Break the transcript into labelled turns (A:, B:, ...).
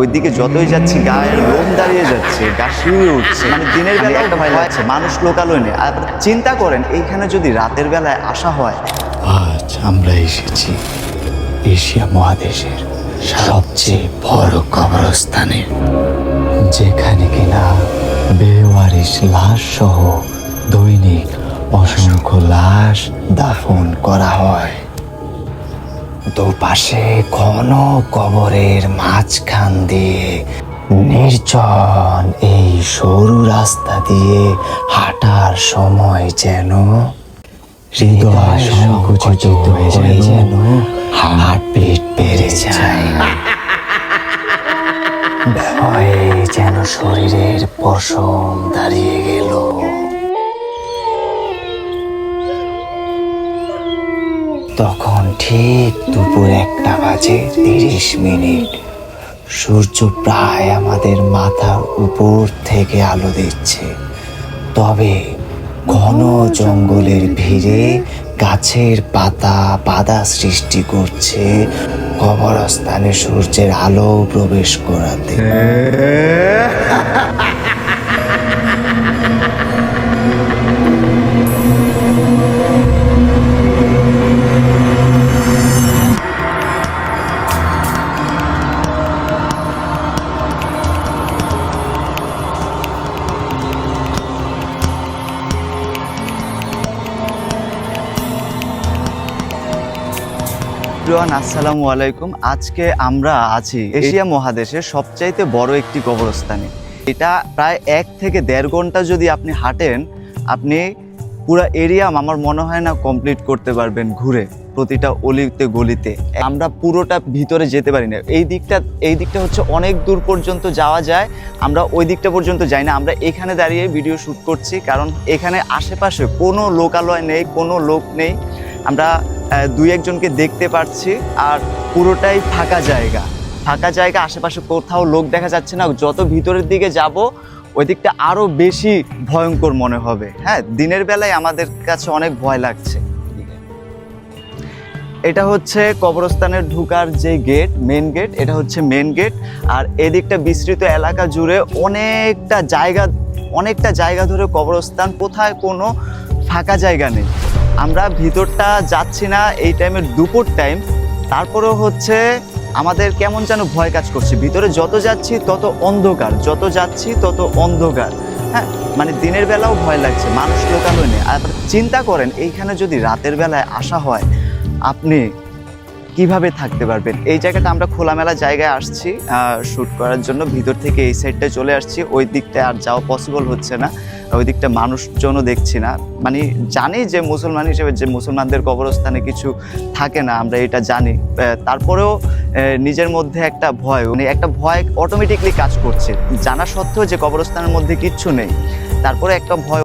A: ওইদিকে যতই যাচ্ছি গায়ের লোম দাঁড়িয়ে যাচ্ছে গা শিউরে উঠছে মানে দিনের বেলা একটা ভয় লাগছে। মানুষ লোকালয় নেই। আর চিন্তা করেন এইখানে যদি রাতের বেলায় আসা হয়।
B: আজ আমরা এসেছি এশিয়া মহাদেশের সবচেয়ে বড় কবরস্থানে যেখানে কিনা বেওয়ারিশ লাশ সহ দৈনিক অসংখ্য লাশ দাফন করা হয়। দুপাশে ঘন কবরের মাঝখান দিয়ে নির্জন এই সরু রাস্তা দিয়ে হাঁটার সময় যেন হৃদয় সংকুচিত হয়ে যেন হার্টবিট বেড়ে যায়। ভয়ে যেন শরীরের পশম দাঁড়িয়ে গেল। তখন ঠিক দুপুর একটা বাজে তিরিশ মিনিট। সূর্য প্রায় আমাদের মাথার উপর থেকে আলো দিচ্ছে। তবে ঘন জঙ্গলের ভিড়ে গাছের পাতা বাধা সৃষ্টি করছে কবরস্থানে সূর্যের আলো প্রবেশ করাতে।
A: প্রিয়ান আসসালামু আলাইকুম। আজকে আমরা আছি এশিয়া মহাদেশের সবচাইতে বড় একটি কবরস্থানে। এটা প্রায় এক থেকে দেড় ঘণ্টা যদি আপনি হাঁটেন, আপনি পুরো এরিয়া আমার মনে হয় না কমপ্লিট করতে পারবেন ঘুরে, প্রতিটা অলিতে গলিতে। আমরা পুরোটা ভিতরে যেতে পারি না। এই দিকটা এই দিকটা হচ্ছে অনেক দূর পর্যন্ত যাওয়া যায়। আমরা ওই দিকটা পর্যন্ত যাই না। আমরা এখানে দাঁড়িয়ে ভিডিও শ্যুট করছি, কারণ এখানে আশেপাশে কোনো লোকালয় নেই, কোনো লোক নেই। আমরা দুই একজনকে দেখতে পাচ্ছি আর পুরোটাই ফাঁকা জায়গা। ফাঁকা জায়গা, আশেপাশে কোথাও লোক দেখা যাচ্ছে না। যত ভিতরের দিকে যাব, ওই দিকটা আরও বেশি ভয়ঙ্কর মনে হবে। হ্যাঁ দিনের বেলায় আমাদের কাছে অনেক ভয় লাগছে। এটা হচ্ছে কবরস্থানের ঢুকার যে গেট মেন গেট এটা হচ্ছে মেন গেট আর এদিকটা বিস্তৃত এলাকা জুড়ে অনেকটা জায়গা অনেকটা জায়গা ধরে কবরস্থান। কোথায় কোনো ফাঁকা জায়গা নেই। আমরা ভিতরটা যাচ্ছি না এই টাইমের দুপুর টাইম তারপরেও হচ্ছে আমাদের কেমন যেন ভয় কাজ করছে। ভিতরে যত যাচ্ছি তত অন্ধকার, যত যাচ্ছি তত অন্ধকার। হ্যাঁ মানে দিনের বেলাও ভয় লাগছে, মানুষ লোকালয় নেই। আর চিন্তা করেন, এইখানে যদি রাতের বেলায় আসা হয়, আপনি কীভাবে থাকতে পারবেন? এই জায়গাটা আমরা খোলামেলা জায়গায় আসছি শ্যুট করার জন্য। ভিতর থেকে এই সাইডটা চলে আসছি। ওই দিকটা আর যাওয়া পসিবল হচ্ছে না। ওই দিকটা মানুষজনও দেখছি না। মানে জানি যে মুসলমান হিসেবে যে মুসলমানদের কবরস্থানে কিছু থাকে না, আমরা এটা জানি। তারপরেও নিজের মধ্যে একটা ভয়। মানে একটা ভয় অটোমেটিকলি কাজ করছে। জানা সত্ত্বেও যে কবরস্থানের মধ্যে কিচ্ছু নেই। তারপরে একটা ভয়